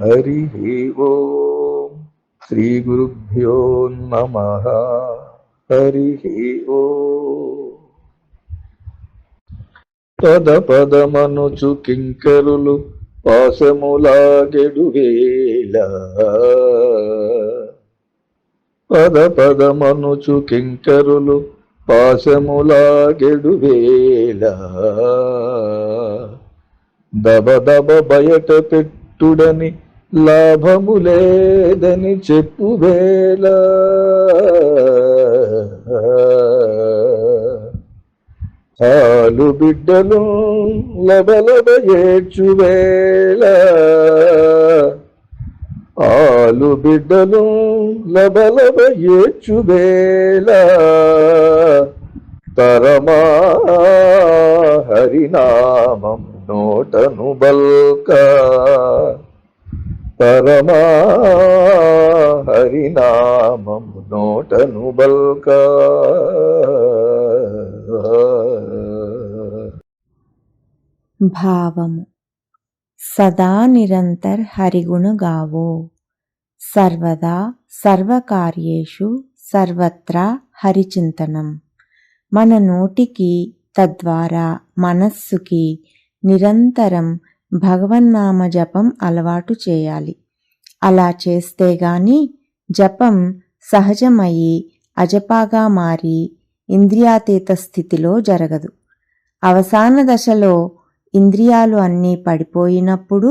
హరి ఓం. శ్రీ గురుభ్యో నమ. హరి పద పదమనుచు కింకరులు పాశములాగెడు వేళ. పద పదమనుచు కింకరులు పాశములాగెడు వేళ. దబ దబ బయట పెట్టుడని లాభము లేదని చెప్పు వేళ ఆలు బిడ్డలు లబలబ ఏడ్చు వేళ ఆలు బిడ్డలు లబలబ ఏడ్చు వేళ తరమా హరినామం నోటను బల్కా. పరమా హరినామం నోటను బల్క. భావము. సదా నిరంతర్ హరిగుణ గావో. సర్వదా సర్వకార్యేషు సర్వత్రా హరిచింతనం. మన నోటికి తద్వారా మనస్సుకి నిరంతరం భగవన్నామ జపం అలవాటు చేయాలి. అలా చేస్తే గాని జపం సహజమయ్యి అజపాగా మారి ఇంద్రియాతీత స్థితిలో జరగదు. అవసాన దశలో ఇంద్రియాలు అన్నీ పడిపోయినప్పుడు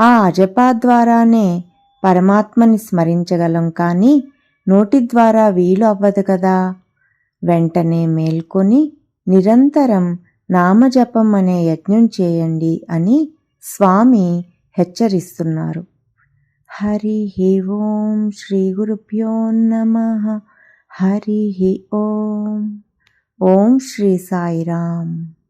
ఆ అజపా ద్వారానే పరమాత్మని స్మరించగలం కానీ నోటి ద్వారా వీలు అవ్వదు కదా. వెంటనే మేల్కొని నిరంతరం నామజపం అనే యజ్ఞం చేయండి అని స్వామి హెచ్చరిస్తున్నారు. హరి ఓం శ్రీ గురుభ్యో నమ. హరి ఓం. ఓం శ్రీ సాయిరామ్.